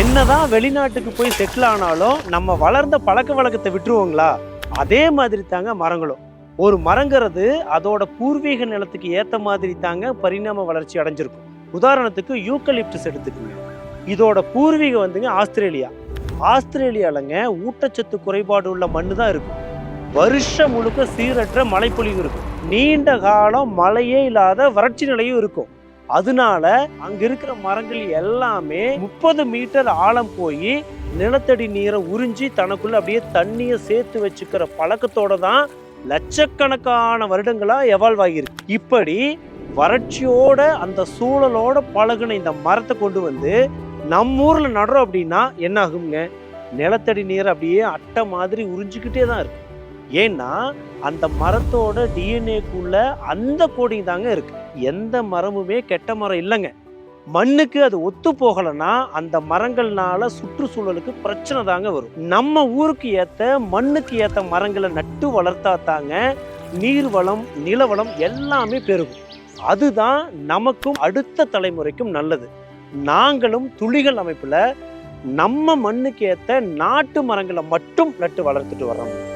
என்னதான் வெளிநாட்டுக்கு போய் செட்டில் ஆனாலும் நம்ம வளர்ந்த பழக்க வழக்கத்தை விட்டுருவோங்களா? அதே மாதிரி தாங்க மரங்களும். ஒரு மரங்கிறது அதோட பூர்வீக நிலத்துக்கு ஏற்ற மாதிரி தாங்க பரிணாம வளர்ச்சி அடைஞ்சிருக்கும். உதாரணத்துக்கு யூக்கலிப்டஸ் எடுத்துக்கோங்க. இதோட பூர்வீகம் வந்துங்க ஆஸ்திரேலியா. ஆஸ்திரேலியாலங்க ஊட்டச்சத்து குறைபாடு உள்ள மண்ணு தான் இருக்கும். வருஷம் முழுக்க சீரற்ற மழைப்பொழிவு இருக்கும். நீண்ட காலம் மழையே இல்லாத வறட்சி நிலையும் இருக்கும். அதனால அங்க இருக்கிற மரங்கள் எல்லாமே முப்பது மீட்டர் ஆழம் போய் நிலத்தடி நீரை உறிஞ்சி தனக்குள்ள அப்படியே தண்ணியை சேர்த்து வச்சுக்கிற பழக்கத்தோட தான் லட்சக்கணக்கான வருடங்களா எவால்வ் ஆகியிருக்கு. இப்படி வறட்சியோட அந்த சூழலோட பழகுன இந்த மரத்தை கொண்டு வந்து நம்ம ஊர்ல நடுறோம் அப்படின்னா என்ன ஆகுங்க நிலத்தடி நீர் அப்படியே அட்டை மாதிரி உறிஞ்சிக்கிட்டே தான் இருக்கு. ஏன்னா அந்த மரத்தோட டிஎன்ஏக்குள்ள அந்த கோடிங் தாங்க இருக்கு. எந்த மரமுமே கெட்ட மரம் இல்லைங்க. மண்ணுக்கு அது ஒத்து போகலைன்னா அந்த மரங்கள்னால சுற்றுச்சூழலுக்கு பிரச்சனை தாங்க வரும். நம்ம ஊருக்கு ஏத்த மண்ணுக்கு ஏத்த மரங்களை நட்டு வளர்த்தா தாங்க நீர் வளம் நிலவளம் எல்லாமே பெருகும். அதுதான் நமக்கும் அடுத்த தலைமுறைக்கும் நல்லது. நாங்களும் துளிகள் அமைப்புல நம்ம மண்ணுக்கு ஏத்த நாட்டு மரங்களை மட்டும் நட்டு வளர்த்துட்டு வர்றோம்.